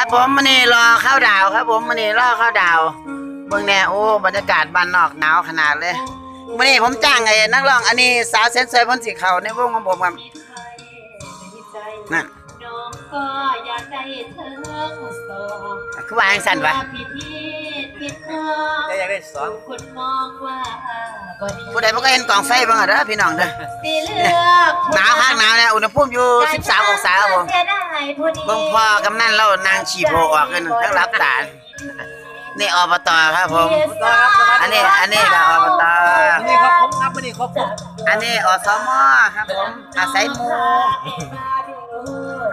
ครับผมมันนี่รอข้าวดาวครับ ผมมันนี่รอข้าวดาวเบื้องแน่โอ้บรรยากาศบ้านนอกหนาวขนาดเลยมันนี่ผมจ้างไอ้นักร้อง อันนี้สาวเซนเซอร์พ่นสีเขาในวงของผมครับนั่นน้องก็อยากได้เธอสองคือว่าอังสันวะผิดที่ผิดคอจะอยากได้สองคุณมองว่าบ่ดีผู้ใดบ่ก็เห็นกองไฟบ้างเหรอเด้อพี่น้องเด้อสิเลือกหนาวข้างหนาวเนี่ยอุณหภูมิอยู่ 13 องศาครับผมเสียดาย ผู้ดีเบิ่งพ่อกำนันเรานางฉีโบออกกันทั้งรับตานี่อบตครับผม อันนี้อันนี้ก็อบตนี่ครับผมครับวันนี้ครับผมอันนี้อสมครับผมอาศัยหมู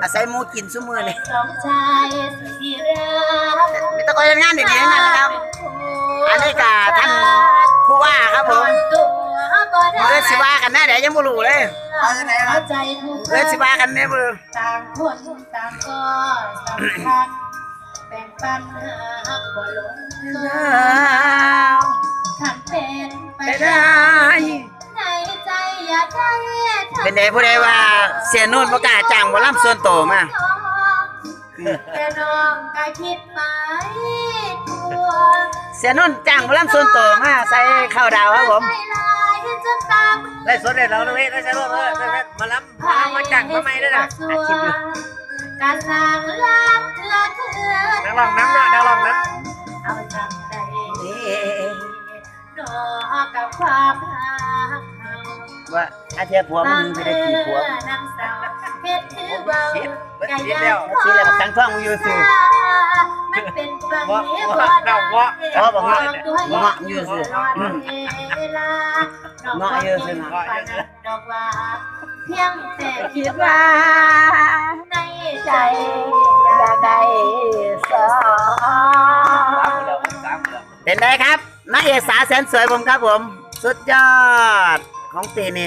อาศัยหมูกินซุมื้อนี่สองชายที่รักมีแตะกอนงานดีๆทั้งนั้นนะครับ อันนี้ก็ท่านผู้ว่าครับผมตัวบ่ได้เพื่อนสิว่า กันแน่เดี๋ยวยังบ่รู้เลยเข้าใจทุกเพื่อนสิว่ากันแน่บ่รู้ต่างคนต่างก็สำคัญแบ่งปันหาบ่ลงขันเป็นไปไปได้ได้ในใจอยากได้ธอเป็นไดผู้ใดว่าเสียนุ่นประกล้าศจ้างบ่ล่ำส่วนโตวมาแต่น้องก็คิดไปทั่วเสียนุ่นจ้างบ่ล่ำส่วนโตวมาใส่ข้าวดาวครับผม ใจลายจนตามือได้สดได้เราเลยได้ใช่รถเลยมาล้ำมาล้ำมาจังมาใหม่ด้วยนะการสร้างล้างเถื่อเถื่อนักร้องน้ำเนาะนักร้องน้เอาจำได้ดอกกับความรักเขาว่าอาเทียผัวมันยิงไปได้กี่ผัวนางสาวเพชรถือเบาำชิดเบิ้ลกะชิดยัแล้วงสิแล้วสังท่องอยู่ซื่อ มันเป็นฟังเงาะนี้เงาเงาะเงาะอ๋อบอกเงาเงาะอยู่ซื่ออืมเงาะอยู่ซื่อดอกว่าเพียงแต่คิดว่าในใจอยากได้สองเป็นไงครับนางเอกสาวแสนสวยผมครับผม สุดยอดของปีนี้